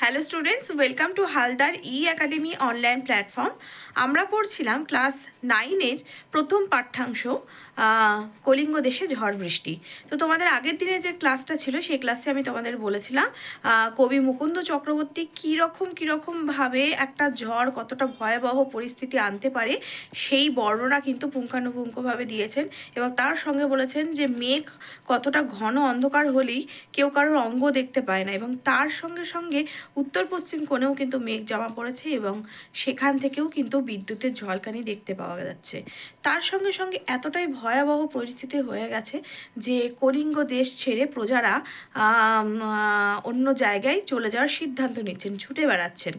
Hello students welcome to Haldar E academy online platform আমরা পড়ছিলাম class নাইনের প্রথম পাঠ্যাংশ কলিঙ্গ দেশে ঝড় বৃষ্টি। তো তোমাদের আগের দিনে যে ক্লাসটা ছিল, সেই ক্লাসে আমি তোমাদের বলেছিলাম কবি মুকুন্দ চক্রবর্তী কীরকম কীরকমভাবে একটা ঝড় কতটা ভয়াবহ পরিস্থিতি আনতে পারে, সেই বর্ণনা কিন্তু পুঙ্খানুপুঙ্খভাবে দিয়েছেন এবং তার সঙ্গে বলেছেন যে মেঘ কতটা ঘন অন্ধকার হলেই কেউ কারোর অঙ্গ দেখতে পায় না এবং তার সঙ্গে সঙ্গে উত্তর পশ্চিম কোণেও কিন্তু মেঘ জমা পড়েছে এবং সেখান থেকেও কিন্তু বিদ্যুতের ঝলকানি দেখতে পাওয়া যাচ্ছে। তার সঙ্গে সঙ্গে এতটাই ভয়াবহ পরিস্থিতি হয়ে গেছে যে কলিঙ্গ দেশ ছেড়ে প্রজারা অন্য জায়গায় চলে যাওয়ার সিদ্ধান্ত নিচ্ছেন, ছুটে বেড়াচ্ছেন।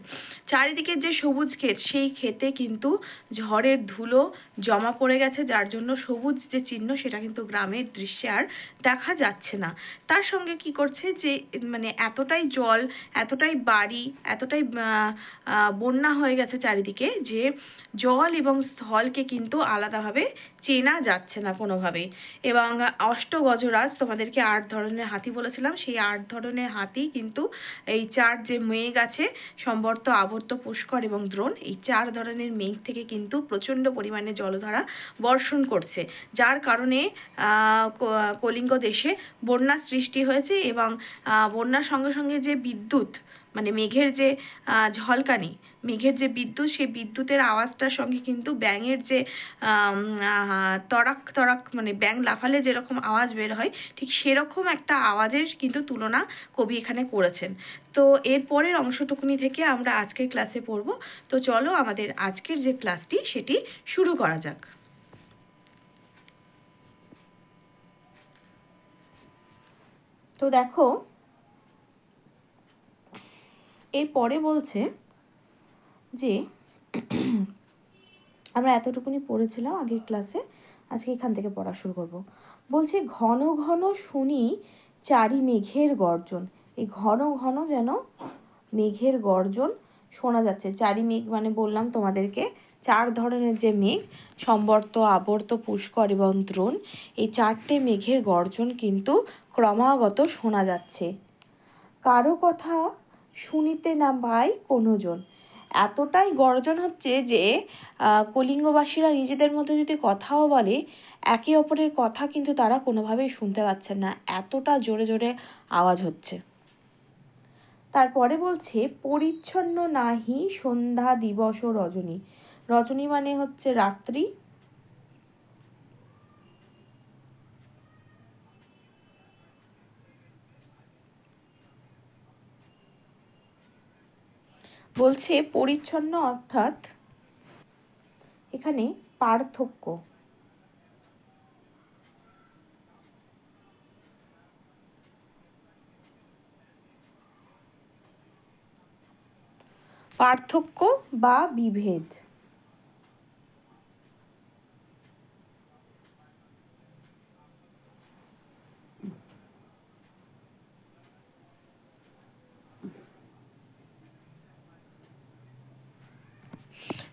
চারিদিকে যে সবুজ ক্ষেত, সেই ক্ষেতে কিন্তু ঝড়ের ধুলো জমা পড়ে গেছে, যার জন্য সবুজ যে চিহ্ন, সেটা কিন্তু গ্রামের দৃশ্যে আর দেখা যাচ্ছে না। তার সঙ্গে কি করছে যে মানে এতটাই জল, এতটাই বাড়ি এতটাই বন্যা হয়ে গেছে চারিদিকে যে জল এবং স্থলকে কিন্তু আলাদাভাবে চেনা যাচ্ছে না কোনোভাবেই। এবং অষ্টগজরাজ, তোমাদেরকে আট ধরনের হাতি বলেছিলাম, সেই আট ধরনের হাতি কিন্তু এই চার যে মেঘ আছে, সম্বর্ত আবর্ত পুষ্কর এবং দ্রোণ, এই চার ধরনের মেঘ থেকে কিন্তু প্রচণ্ড পরিমাণে জলধারা বর্ষণ করছে। যার কারণে কলিঙ্গ দেশে বন্যার সৃষ্টি হয়েছে এবং বন্যার সঙ্গে সঙ্গে যে বিদ্যুৎ মানে মেঘের যে ঝলকানি, মেঘের যে বিদ্যুৎ, সেই বিদ্যুতের আওয়াজটার সঙ্গে কিন্তু ব্যাঙের যে তরাক তরাক মানে ব্যাঙ লাফালে যেরকম আওয়াজ বের হয়, ঠিক সেরকম একটা আওয়াজের কিন্তু তুলনা কবি এখানে করেছেন। তো এর পরের অংশটুকুনি থেকে আমরা আজকের ক্লাসে পড়ব। তো চলো আমাদের আজকের যে ক্লাসটি সেটি শুরু করা যাক। তো দেখো, এরপরে বলছে যে আমরা এতটুকুনি পড়েছিলাম আগের ক্লাসে আজকে এখান থেকে পড়া শুরু করব। বলছে ঘন ঘন শুনি চারি মেঘের গর্জন। এই ঘন ঘন যেন মেঘের গর্জন শোনা যাচ্ছে। চারি মেঘ মানে বললাম তোমাদেরকে, চার ধরনের যে মেঘ, সম্বর্ত, আবর্ত পুষ্কর এবং দ্রোণ, এই চারটে মেঘের গর্জন কিন্তু ক্রমাগত শোনা যাচ্ছে। কারও কথা শুনিতে না পায় কোনোজন এতটাই গর্জন হচ্ছে যে কলিঙ্গবাসীরা নিজেদের মধ্যে যদি কথাও বলে, একে অপরের কথা কিন্তু তারা কোনোভাবেই শুনতে পাচ্ছেন না। এতটা জোরে জোরে আওয়াজ হচ্ছে। তারপরে বলছে, পরিচ্ছন্ন নাহি সন্ধ্যা দিবস রজনী। রজনী মানে হচ্ছে রাত্রি। বলছে পরিচ্ছন্ন অর্থাৎ এখানে পার্থক্য। পার্থক্য বা বিভেদ।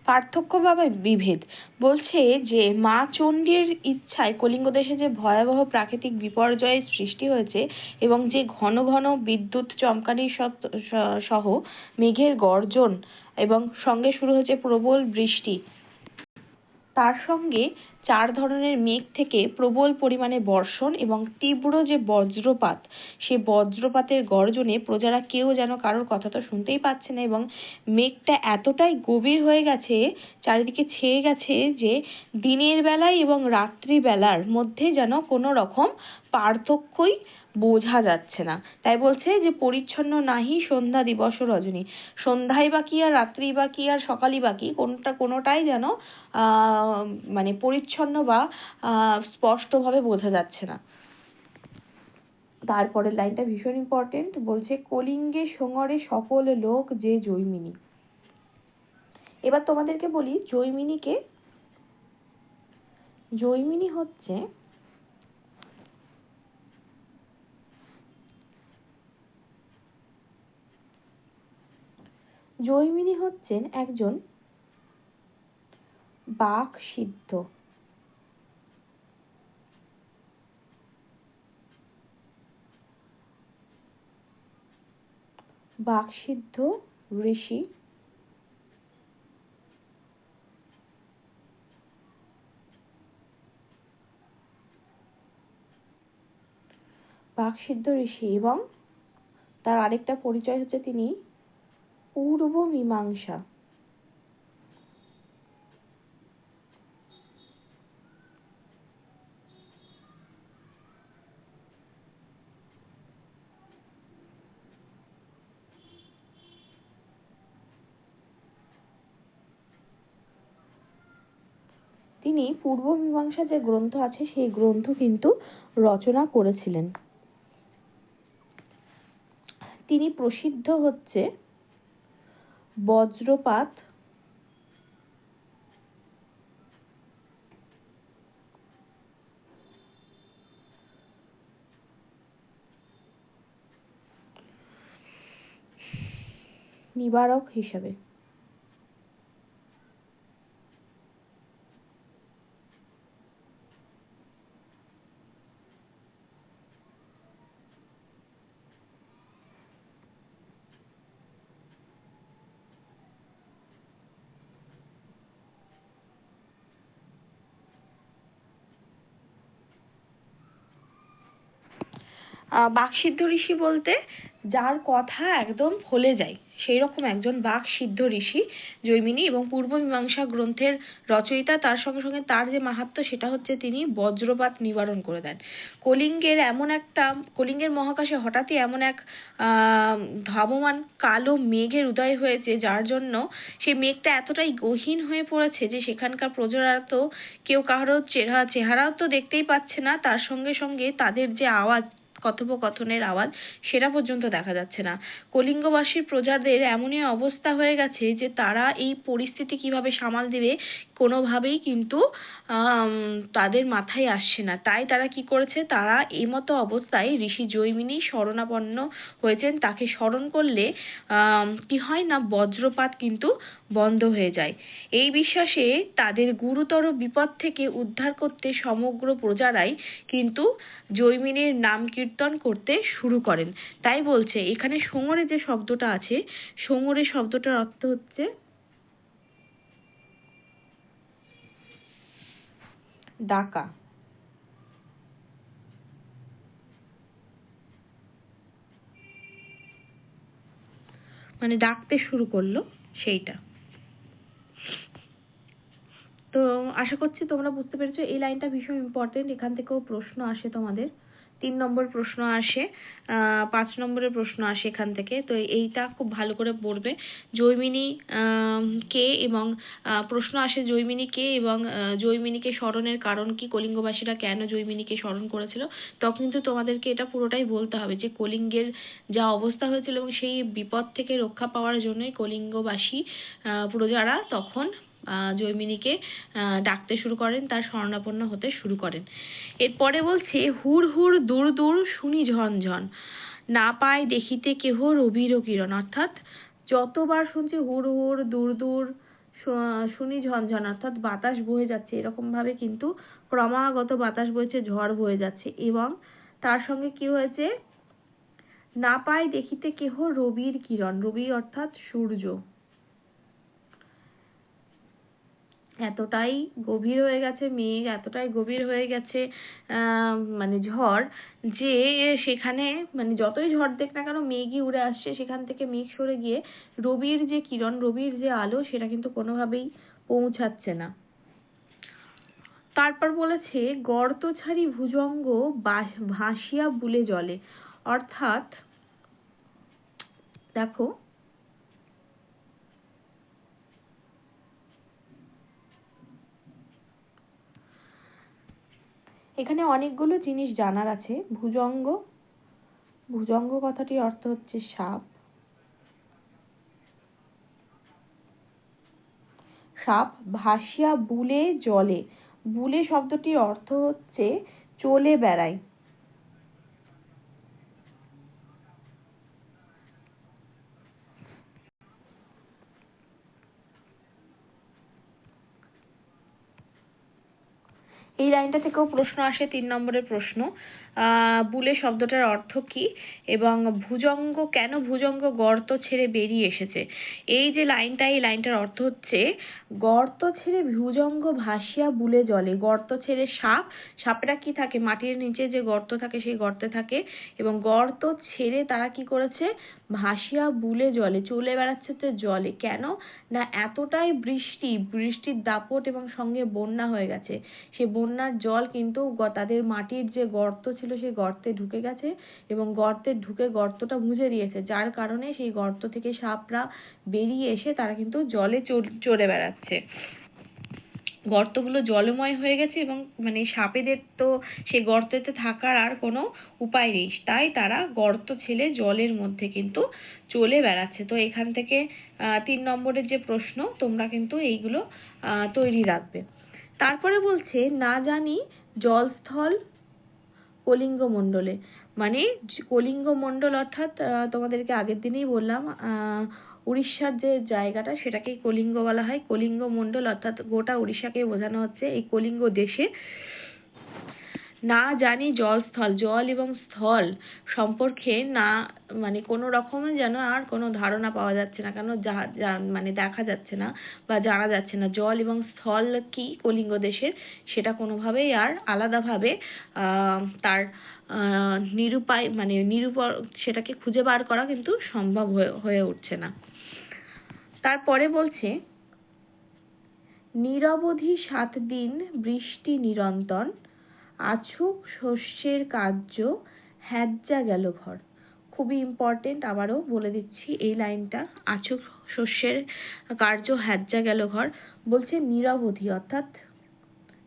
পার্থক্য বা বিভেদ। বলছে যে, মা চণ্ডীর ইচ্ছায় কলিঙ্গ দেশে যে ভয়াবহ প্রাকৃতিক বিপর্যয়ের সৃষ্টি হয়েছে এবং যে ঘন ঘন বিদ্যুৎ চমকানি সহ মেঘের গর্জন এবং সঙ্গে শুরু হয়েছে প্রবল বৃষ্টি তার সঙ্গে চার ধরনের মেঘ থেকে প্রবল পরিমাণে বর্ষণ এবং তীব্র যে বজ্রপাত, সে বজ্রপাতের গর্জনে প্রজারা কেউ যেন কারোর কথা তো শুনতেই পাচ্ছে না এবং মেঘটা এতটাই গভীর হয়ে গেছে, চারিদিকে ছেয়ে গেছে যে দিনের বেলায় এবং রাত্রিবেলার মধ্যে যেন কোনো রকম পার্থক্যই বোঝা যাচ্ছে না। তাই বলছে যে, পরিচ্ছন্ন নাহি সন্ধ্যা দিবস রজনী। সন্ধ্যায় বা কি আর রাত্রি বা কি আর সকালই বা কি, কোনটা, কোনোটাই যেন মানে পরিচ্ছন্ন বা স্পষ্টভাবে বোঝা যাচ্ছে না। তারপরের লাইনটা ভীষণ ইম্পর্টেন্ট বলছে, কলিঙ্গে সোঙরে সকল লোক যে জৈমিনী। এবার তোমাদেরকে বলি, জৈমিনীকে, জৈমিনী হচ্ছে জৈমিনী হচ্ছেন একজন বাক সিদ্ধ। বাকসিদ্ধ ঋষি। বাকসিদ্ধ ঋষি এবং তার আরেকটা পরিচয় হচ্ছে তিনি পূর্ব মীমাংসা। তিনি পূর্ব মীমাংসা যে গ্রন্থ আছে, সেই গ্রন্থ কিন্তু রচনা করেছিলেন। তিনি প্রসিদ্ধ হচ্ছে বজ্রপাত নিবারক হিসেবে বাকসিদ্ধ ঋষি বলতে যার কথা একদম ফলে যায়। সেই রকম একজন বাকসিদ্ধ ঋষি, জৈমিনী এবং পূর্ব মীমাংসা গ্রন্থের রচয়িতা, তার সঙ্গে সঙ্গে তার যে মাহাত্ম্য সেটা হচ্ছে তিনি বজ্রপাত নিবারণ করে দেন। কলিঙ্গের এমন একটা, কলিঙ্গের মহাকাশে হঠাৎই এমন এক ধাবমান কালো মেঘের উদয় হয়েছে, যার জন্য সেই মেঘটা এতটাই গহীন হয়ে পড়েছে যে সেখানকার প্রজারা তো কেউ কারোর চেহারা, চেহারাও তো দেখতেই পাচ্ছে না। তার সঙ্গে সঙ্গে তাদের যে আওয়াজ কথোপকথনের আওয়াজ সেটা পর্যন্ত দেখা যাচ্ছে না। কলিঙ্গবাসীর প্রজাদের এমনই অবস্থা হয়ে গেছে যে তারা এই পরিস্থিতি কীভাবে সামাল দিবে কোনোভাবেই কিন্তু তাদের মাথায় আসছে না। তাই তারা কি করেছে? তারা এই মতো অবস্থায় ঋষি জৈমিনী শরণাপন্ন হয়েছেন। তাকে স্মরণ করলে কি হয় না, বজ্রপাত কিন্তু বন্ধ হয়ে যায়। এই বিশ্বাসে তাদের গুরুতর বিপদ থেকে উদ্ধার করতে সমগ্র প্রজারাই কিন্তু জৈমিনীর নাম কীর্তন করতে শুরু করেন। তাই বলছে, এখানে সোঙরে যে শব্দটা আছে, সোঙরে শব্দটার অর্থ হচ্ছে ডাকা। মানে ডাকতে শুরু করল সেইটা। তো আশা করছি তোমরা বুঝতে পেরেছ, এই লাইনটা ভীষণ ইম্পর্টেন্ট এখান থেকেও প্রশ্ন আসে তোমাদের। তিন নম্বর প্রশ্ন আসে পাঁচ নম্বরের প্রশ্ন আসে এখান থেকে। তো এইটা খুব ভালো করে পড়বে। জৈমিনী কে এবং প্রশ্ন আসে জৈমিনী কে এবং জৈমিনীকে স্মরণের কারণ কি? কলিঙ্গবাসীরা কেন জৈমিনীকে স্মরণ করেছিল? তখন কিন্তু তোমাদেরকে এটা পুরোটাই বলতে হবে যে, কলিঙ্গের যা অবস্থা হয়েছিল এবং সেই বিপদ থেকে রক্ষা পাওয়ার জন্যই কলিঙ্গবাসী প্রজারা তখন জৈমিনীকে ডাকতে শুরু করেন, তার শরণাপন্ন হতে শুরু করেন। এরপরে বলছে হুড় হুড় দূর দূর, শুনি ঝনঝন না পায় দেখিতে কেহ রবির কিরণ। অর্থাৎ, যতবার শুনছি হুড় হুড় দূর দূর শুনি ঝনঝন অর্থাৎ বাতাস বয়ে যাচ্ছে এরকম ভাবে কিন্তু ক্রমাগত বাতাস বইছে, ঝড় বয়ে যাচ্ছে। এবং তার সঙ্গে কি হয়েছে? না পায় দেখিতে কেহ রবির কিরণ। রবি অর্থাৎ সূর্য। এতটাই গভীর হয়ে গেছে মেঘ, এতটাই গভীর হয়ে গেছে মানে ঝড় যে সেখানে মানে যতই ঝড় দেখ না কেন মেঘই উড়ে আসছে। সেখান থেকে মেঘ সরে গিয়ে রবির যে কিরণ, রবির যে আলো সেটা কিন্তু কোনোভাবেই পৌঁছাচ্ছে না। তারপর বলেছে, গর্ত ছাড়ি ভুজঙ্গ ভাসিয়া বুলে জলে। অর্থাৎ দেখো এখানে অনেকগুলো জিনিস জানার আছে। ভুজঙ্গ। ভুজঙ্গ কথাটির অর্থ হচ্ছে সাপ। সাপ ভাসিয়া বুলে জলে বুলে শব্দটির অর্থ হচ্ছে চলে বেড়ায়। এই লাইনটা থেকেও প্রশ্ন আসে তিন নম্বরের প্রশ্ন। বুলে শব্দটার অর্থ কি? এবং ভুজঙ্গ, কেন ভুজঙ্গ গর্ত ছেড়ে বেরিয়ে এসেছে? এই যে লাইনটা, এই লাইনটার অর্থ হচ্ছে, গর্ত ছেড়ে ভুজঙ্গ ভাসিয়া বুলে জলে। গর্ত ছেড়ে সাপ সাপটা কি থাকে? মাটির নিচে যে গর্ত থাকে, সেই গর্তে থাকে। এবং গর্ত ছেড়ে তারা কি করেছে? ভাসিয়া বুলে জলে, চলে বেড়াচ্ছে তো জলে। কেন? না, এতটাই বৃষ্টি, বৃষ্টির দাপট এবং সঙ্গে বন্যা হয়ে গেছে। সে বন্যার জল কিন্তু তাদের মাটির যে গর্ত ছিল সেই গর্তে ঢুকে গেছে এবং গর্তে ঢুকে গর্তটা মুছে দিয়েছে। যার কারণে সেই গর্ত থেকে সাপরা বেরিয়ে এসে তারা কিন্তু জলে চড়ে বেড়াচ্ছে। গর্তগুলো জলময় হয়ে গেছে এবং মানে সাপেদের তো সেই গর্তেতে থাকার আর কোনো উপায় নেই। তাই তারা গর্ত ছেলে জলের মধ্যে কিন্তু চলে বেড়াচ্ছে। তো এখান থেকে তিন নম্বরের যে প্রশ্ন, তোমরা কিন্তু এইগুলো তৈরি রাখবে। তারপরে বলছে, না জানি জলস্থল কলিঙ্গ মণ্ডলে মানে কলিঙ্গ মণ্ডল অর্থাৎ তোমাদেরকে আগের দিনেই বললাম উড়িষ্যার যে জায়গাটা সেটাকেই কলিঙ্গ বলা হয়। কলিঙ্গ মণ্ডল অর্থাৎ গোটা উড়িষ্যাকে বোঝানো হচ্ছে এই কলিঙ্গ দেশে। না জানি জলস্থল জল এবং স্থল সম্পর্কে না মানে কোনো রকমের যেন আর কোনো ধারণা পাওয়া যাচ্ছে না। কেন যা মানে দেখা যাচ্ছে না বা জানা যাচ্ছে না। জল এবং স্থল কি কলিঙ্গ দেশের? সেটা কোনোভাবেই আর আলাদাভাবে তার নিরুপায় মানে নিরূপ সেটাকে খুঁজে বার করা কিন্তু সম্ভব হয়ে হয়ে উঠছে না। তারপরে বলছে, নিরবধি সাত দিন বৃষ্টি নিরন্তর আছুক শস্যের কার্য, হ্যাজ্জা গেল ঘর খুবই ইম্পর্টেন্ট আবারও বলে দিচ্ছি এই লাইনটা, আছুক শস্যের কার্য, হ্যাজ্জা গেল ঘর বলছে নিরবধি অর্থাৎ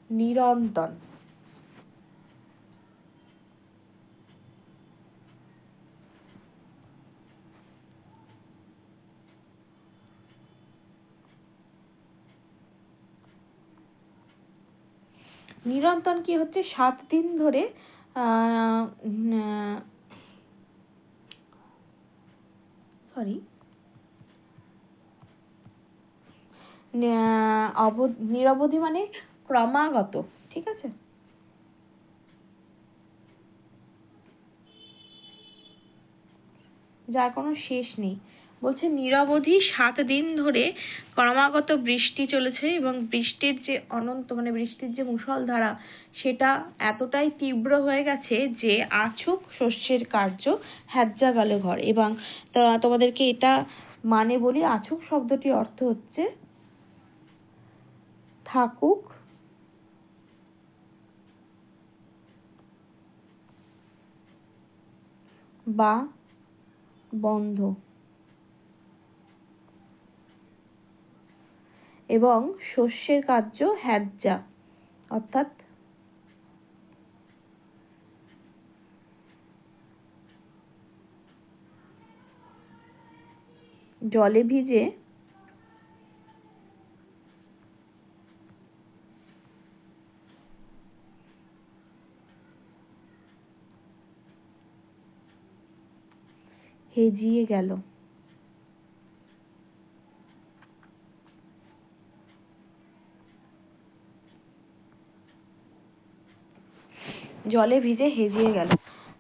নিরন্তর নিরন্তর কি হচ্ছে? সাত দিন ধরে সরি নিরবধি মানে ক্রমাগত, ঠিক আছে? যার কোনো শেষ নেই। বলছে, নিরবধি সাত দিন ধরে ক্রমাগত বৃষ্টি চলেছে এবং বৃষ্টির যে অনন্ত মানে বৃষ্টির যে মুষলধারা সেটা এতটাই তীব্র হয়ে গেছে যে আছুক শস্যের কার্য হ্যাজ্জা গেল ঘর। এবং তোমাদেরকে এটা মানে বলি, আছুক শব্দটির অর্থ হচ্ছে, থাকুক বা বন্ধ। এবং শস্যের কার্য হ্যাজ্জা অর্থাৎ জলে ভিজে হেজিয়ে গেল। জলে ভিজে হেজিয়ে গেল।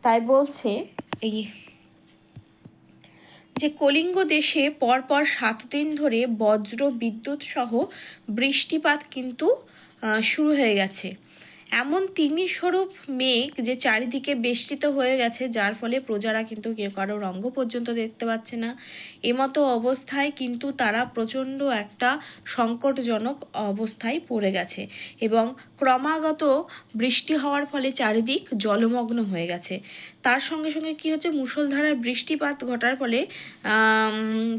তাই বলছে, এই যে কলিঙ্গ দেশে পরপর সাত দিন ধরে বজ্র বিদ্যুৎ সহ বৃষ্টিপাত কিন্তু শুরু হয়ে গেছে। এমন তিমি স্বরূপ মেঘ যে চারিদিকে বেষ্টিত হয়ে গেছে, যার ফলে প্রজারা কিন্তু কেউ কারোর অঙ্গ পর্যন্ত দেখতে পাচ্ছে না। এমতো অবস্থায় কিন্তু তারা প্রচণ্ড একটা সংকটজনক অবস্থায় পড়ে গেছে এবং ক্রমাগত বৃষ্টি হওয়ার ফলে চারিদিক জলমগ্ন হয়ে গেছে। তার সঙ্গে সঙ্গে কি হচ্ছে, মুষলধারার বৃষ্টিপাত ঘটার ফলে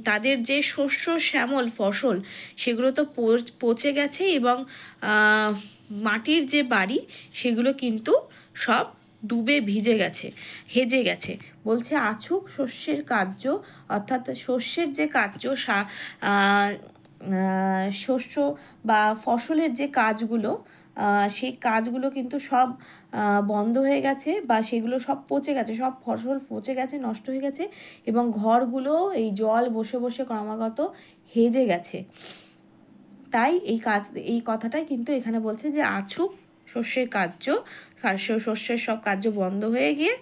তাদের যে শস্য শ্যামল ফসল, সেগুলো তো পচে গেছে এবং মাটির যে বাড়ি, সেগুলো কিন্তু সব ডুবে ভিজে গেছে, হেজে গেছে। বলছে আছুক শস্যের কার্য, অর্থাৎ শস্যের যে কার্য শস্য বা ফসলের যে কাজগুলো সেই কাজগুলো কিন্তু সব বন্ধ হয়ে গেছে বা সেগুলো সব পচে গেছে, সব ফসল পচে গেছে, নষ্ট হয়ে গেছে এবং ঘরগুলো এই জল বসে বসে ক্রমাগত হেজে গেছে। তাই এই কাজ, এই কথাটাই কিন্তু এখানে বলছে যে আছুক শস্যের কার্য, শস্য- শস্যের সব কার্য বন্ধ হয়ে গিয়ে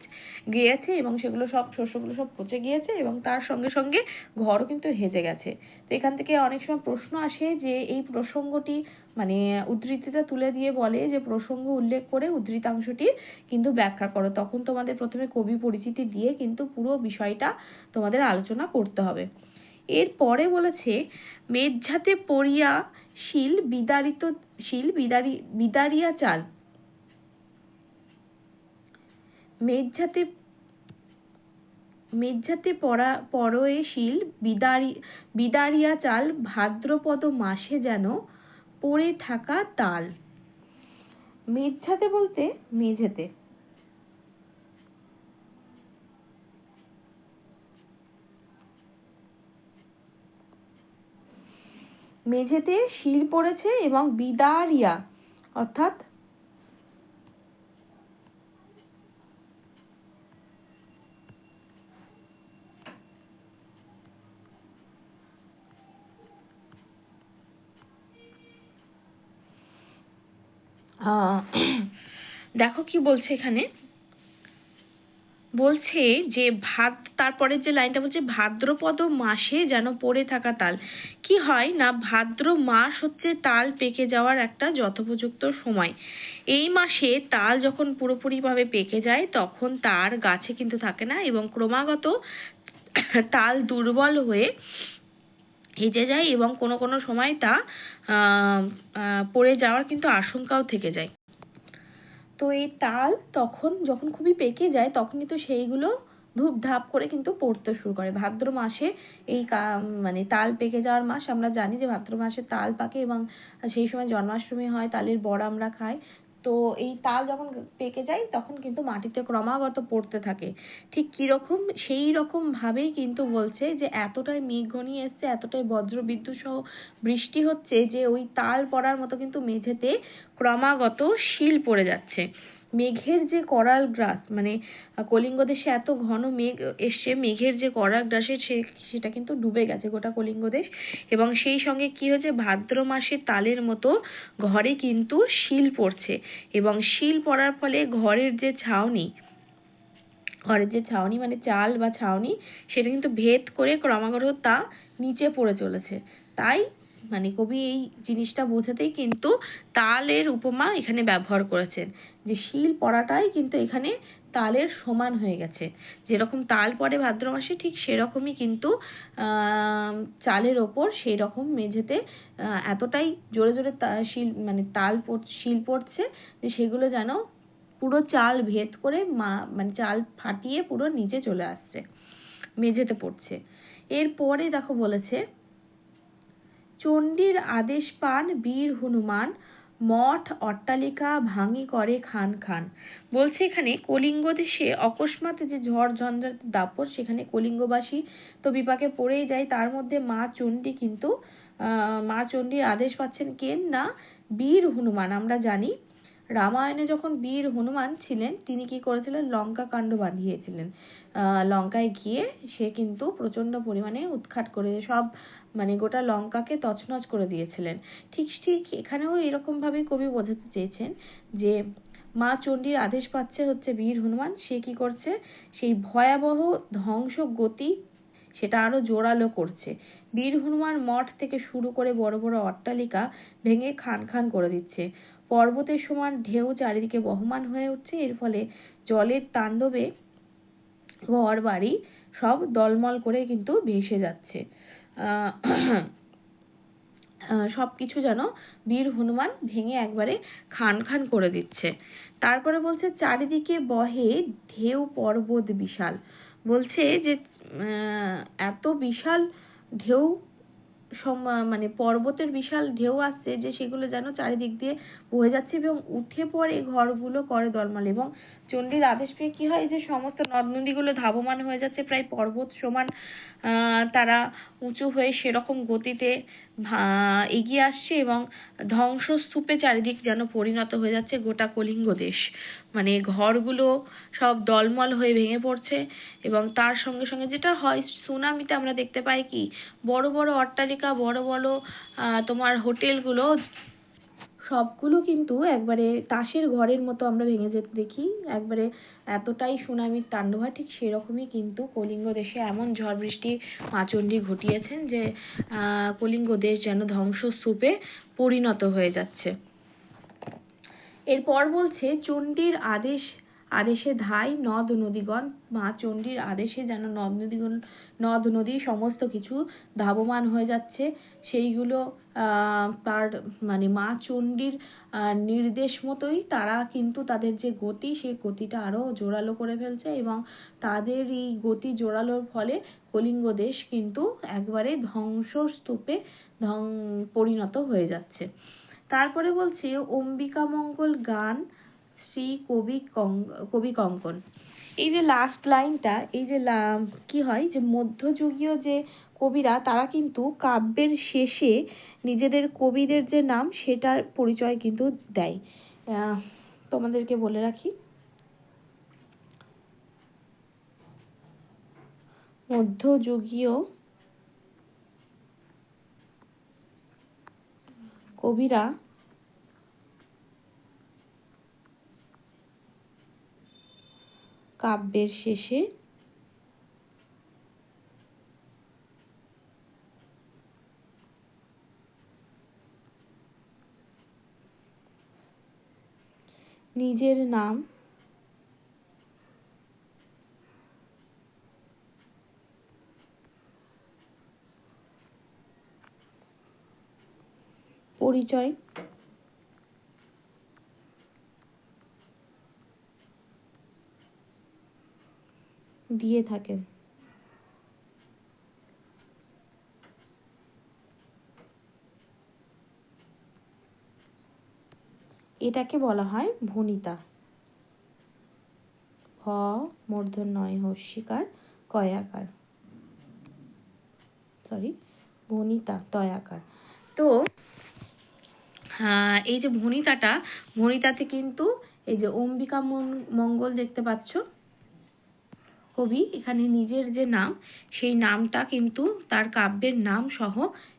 গিয়েছে এবং সেগুলো সব শস্যগুলো সব পচে গিয়েছে এবং তার সঙ্গে সঙ্গে ঘরও কিন্তু হেজে গেছে। তো এখান থেকে অনেক সময় প্রশ্ন আসে যে এই প্রসঙ্গটি মানে উদ্ধৃতিটা তুলে দিয়ে বলে যে প্রসঙ্গ উল্লেখ করে উদ্ধৃতাংশটি কিন্তু ব্যাখ্যা করো। তখন তোমাদের প্রথমে কবি পরিচিতি দিয়ে কিন্তু পুরো বিষয়টা তোমাদের আলোচনা করতে হবে। এরপরে বলেছে মেঘঝাতে পড়িয়া শিল বিদারিত, শিল বিদারি, বিদারিয়া চাল। মেঘঝাতে মেঘঝাতে পড়া পরয়ে শিল বিদারি, বিদারিয়া চাল ভাদ্রপদ মাসে যেন পড়ে থাকা তাল। মেঘঝাতে বলতে মেঝেতে। মেঝেতে শিল পড়েছে এবং বিদারিয়া, অর্থাৎ দেখো কি বলছে এখানে। বলছে যে ভাদ তারপরের যে লাইনটা বলছে, ভাদ্রপদ মাসে যেন পড়ে থাকা তাল। কি হয় না, ভাদ্র মাস হচ্ছে তাল পেকে যাওয়ার একটা যথোপযুক্ত সময়। এই মাসে তাল যখন পুরোপুরি ভাবে পেকে যায়, তখন তার গাছে কিন্তু থাকে না এবং ক্রমাগত তাল দুর্বল হয়ে হেজে যায় এবং কোনো কোনো সময় তা পড়ে যাওয়ার কিন্তু আশঙ্কাও থেকে যায়। তো এই তাল তখন যখন খুবই পেকে যায়, তখনই তো সেইগুলো ধূপধাপ করে কিন্তু পড়তে শুরু করে। ভাদ্র মাসে এই মানে তাল পেকে যাওয়ার মাস, আমরা জানি যে ভাদ্র মাসে তাল পাকে এবং সেই সময় জন্মাষ্টমী হয়, তালের বড় আমরা খাই। তো এই তাল যখন পেকে যায় তখন কিন্তু মাটিতে ক্রমাগত পড়তে থাকে। ঠিক কীরকম? সেই রকম ভাবেই কিন্তু বলছে যে, এতটাই মেঘ ঘনিয়ে এসছে, এতটাই বজ্র বিদ্যুৎ সহ বৃষ্টি হচ্ছে যে, ওই তাল পড়ার মতো কিন্তু মেঝেতে ক্রমাগত শিল পড়ে যাচ্ছে। মেঘের যে করাল গ্রাস মানে কলিঙ্গ দেশে এত ঘন মেঘ এসছে, মেঘের যে করাল গ্রাসে সে, সেটা কিন্তু ডুবে গেছে গোটা কলিঙ্গ দেশ এবং সেই সঙ্গে কি হয়েছে, ভাদ্র মাসে তালের মতো ঘরে কিন্তু শিল পড়ছে। এবং শিল পড়ার ফলে ঘরের যে ছাউনি, ঘরের যে ছাউনি মানে চাল বা ছাউনি, সেটা কিন্তু ভেদ করে ক্রমাগত তা নিচে পড়ে চলেছে। তাই মানে কবি এই জিনিসটা বোঝাতেই কিন্তু তালের উপমা এখানে ব্যবহার করেছেন। যে শিল পড়াটাই কিন্তু এখানে তালের সমান হয়ে গেছে। যেরকম তাল পড়ে ভাদ্র মাসে, ঠিক সেরকমই কিন্তু চালের ওপর সেই রকম মেঝেতে এতটাই জোরে জোরে শিল মানে তাল শিল পড়ছে যে সেগুলো যেন পুরো চাল ভেদ করে মা মানে চাল ফাটিয়ে পুরো নিচে চলে আসছে, মেঝেতে পড়ছে। এরপরে দেখো বলেছে, চণ্ডীর আদেশ পান বীর হনুমান মঠ অট্টালিকা ভাঙি করে খান খান। বলছে এখানে কলিঙ্গ দেশে অকস্মাৎ যে ঝড় ঝঞ্ঝার দাপট, সেখানে কলিঙ্গবাসী তো বিপাকে পড়েই যায়। তার মধ্যে মা চণ্ডী কিন্তু মা চণ্ডীর আদেশ পাচ্ছেন, কেন না, বীর হনুমান। আমরা জানি রামায়ণে যখন বীর হনুমান ছিলেন, তিনি কি করেছিলেন? লঙ্কা কাণ্ড বাঁধিয়েছিলেন। লঙ্কায় গিয়ে সে কিন্তু প্রচণ্ড পরিমাণে উৎখাত করে সব মানে গোটা লঙ্কাকে তছনছ করে দিয়েছিলেন। ঠিক ঠিক এখানেও এরকম ভাবে কবি বোঝাতে চেয়েছেন যে, মা চণ্ডীর আদেশ পাচ্ছে হচ্ছে বীর হনুমান, সে কি করছে? সেই ভয়াবহ ধ্বংস গতি সেটা আরও জোরালো করছে। বীর হনুমান মঠ থেকে শুরু করে বড় বড় অট্টালিকা ভেঙে খান খান করে দিচ্ছে। পর্বতের সমান ঢেউ চারিদিকে বহমান হয়ে উঠছে। এর ফলে জলের তাণ্ডবে ঘর বাড়ি সব দলমল করে কিন্তু ভেসে যাচ্ছে। আহ সবকিছু যেন বীর হনুমান ভেঙে একবারে খান খান করে দিচ্ছে। তারপরে বলছে, চারিদিকে বহে ঢেউ পর্বত বিশাল। বলছে যে এত বিশাল ঢেউ মানে পর্বতের বিশাল ঢেউ আসছে যে, সেগুলো যেন চারিদিক দিয়ে বয়ে যাচ্ছে এবং উঠে পড়ে ঘরগুলো করে দলমল এবং চণ্ডীর আদেশ পেয়ে কি হয় যে, সমস্ত নদ নদীগুলো ধাবমান হয়ে যাচ্ছে। প্রায় পর্বত সমান তারা উঁচু হয়ে সেরকম গতিতে এগিয়ে আসছে এবং ধ্বংসস্তূপে চারিদিক যেন পরিণত হয়ে যাচ্ছে গোটা কলিঙ্গ দেশ। মানে ঘরগুলো সব দলমল হয়ে ভেঙে পড়ছে এবং তার সঙ্গে সঙ্গে যেটা হয়, সুনামিতে আমরা দেখতে পাই কি, বড় বড় অট্টালিকা, বড় বড় তোমার হোটেলগুলো সবগুলো কিন্তু একবারে তাসের ঘরের মতো আমরা ভেঙে যেতে দেখি। একবারে এতটাই সুনামির তাণ্ডব ঠিক সেরকমই কিন্তু কলিঙ্গ দেশে এমন ঝড় বৃষ্টি মাচণ্ডী ঘটিয়েছেন যে কলিঙ্গ দেশ যেন ধ্বংসস্তূপে পরিণত হয়ে যাচ্ছে। এরপর বলছে, চণ্ডীর আদেশ, আদেশে ধাই, নদ, নদীগণ। মা চণ্ডীর আদেশে যেন নদ, নদীগণ, নদ, নদী সমস্ত কিছু ধাবমান হয়ে যাচ্ছে। সেইগুলো তার মানে মা চণ্ডীর নির্দেশ মতোই তারা কিন্তু তাদের যে গতি, সেই গতিটা আরও জোরালো করে ফেলছে এবং তাদের এই গতি জোরালোর ফলে কলিঙ্গ দেশ কিন্তু একবারে ধ্বংসস্তূপে ধ্বং, পরিণত হয়ে যাচ্ছে। তারপরে বলছে, অম্বিকা মঙ্গল গান, শ্রী কবি কবি কঙ্কন। এই যে লাস্ট লাইনটা এই যে কি হয় যে মধ্যযুগীয় যে কবিরা, তারা কিন্তু কাব্যের শেষে নিজেদের কবিদের যে নাম, সেটার পরিচয় কিন্তু দেয়। তোমাদেরকে বলে রাখি। মধ্যযুগীয় কবিরা কাব্যের শেষে নিজের নাম? পরিচয়? দিয়ে থাকেন। এটাকে বলা হয় ভনিতা। ভ মূর্ধন্যয় হস্যিকার কয়াকার। সরি ভনিতা, তয়াকার। তো এই যে ভনিতাটা, ভনিতাতে কিন্তু এই যে অম্বিকা মঙ্গল দেখতে পাচ্ছ কবি এখানে নিজের যে নাম, সেই নামটা কিন্তু তার কাব্যের নাম সহ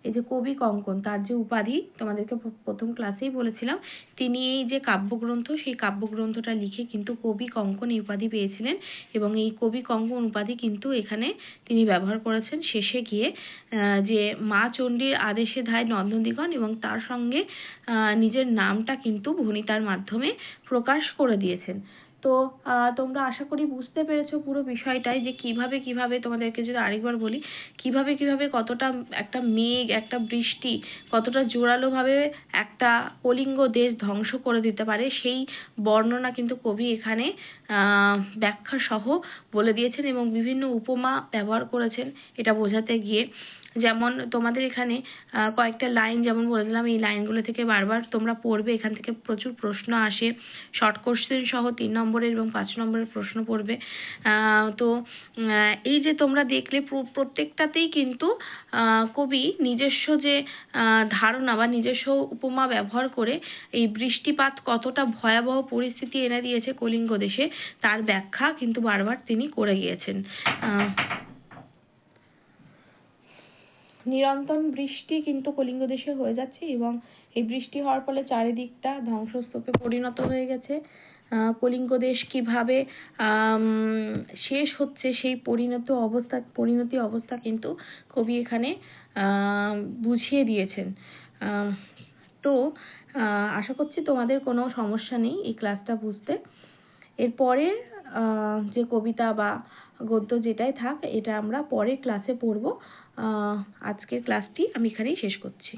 এই যে কবি কঙ্কন, তার যে উপাধি তোমাদেরকে প্রথম ক্লাসেই বলেছিলাম, তিনি এই যে কাব্যগ্রন্থ, সেই কাব্যগ্রন্থটা লিখে কিন্তু কবি কঙ্কন এই উপাধি পেয়েছিলেন এবং এই কবি কঙ্কন উপাধি কিন্তু এখানে তিনি ব্যবহার করেছেন শেষে গিয়ে যে মা চণ্ডীর আদেশে ধায় নন্দনদিগণ এবং তার সঙ্গে নিজের নামটা কিন্তু ভনিতার মাধ্যমে প্রকাশ করে দিয়েছেন। তো তোমরা আশা করি বুঝতে পেরেছ পুরো বিষয়টাই যে কীভাবে কীভাবে তোমাদেরকে যদি আরেকবার বলি, কীভাবে কীভাবে কতটা একটা মেঘ, একটা বৃষ্টি, কতটা জোরালোভাবে একটা কলিঙ্গ দেশ ধ্বংস করে দিতে পারে, সেই বর্ণনা কিন্তু কবি এখানে ব্যাখ্যা সহ বলে দিয়েছেন এবং বিভিন্ন উপমা ব্যবহার করেছেন এটা বোঝাতে গিয়ে। যেমন তোমাদের এখানে কয়েকটা লাইন যেমন বলে দিলাম, এই লাইনগুলো থেকে বারবার তোমরা পড়বে, এখান থেকে প্রচুর প্রশ্ন আসে। শর্ট কোশ্চেন সহ তিন নম্বরের এবং পাঁচ নম্বরের প্রশ্ন পড়বে। তো এই যে তোমরা দেখলে প্রত্যেকটাতেই কিন্তু কবি নিজস্ব যে ধারণা বা নিজস্ব উপমা ব্যবহার করে এই বৃষ্টিপাত কতটা ভয়াবহ পরিস্থিতি এনে দিয়েছে কলিঙ্গ দেশে, তার ব্যাখ্যা কিন্তু বারবার তিনি করে গিয়েছেন। নিরন্তর বৃষ্টি কিন্তু কলিঙ্গ দেশে হয়ে যাচ্ছে এবং এই বৃষ্টি হওয়ার ফলে চারিদিকটা ধ্বংসস্তূপে পরিণত হয়ে গেছে। কলিঙ্গ দেশ কীভাবে শেষ হচ্ছে সেই পরিণত অবস্থা, পরিণতি অবস্থা কিন্তু কবি এখানে বুঝিয়ে দিয়েছেন। তো আশা করছি তোমাদের কোনো সমস্যা নেই এই ক্লাসটা বুঝতে। এরপরে যে কবিতা বা গদ্য যেটাই থাক, এটা আমরা পরে ক্লাসে পড়ব। আজকের ক্লাসটি আমি এখানেই শেষ করছি।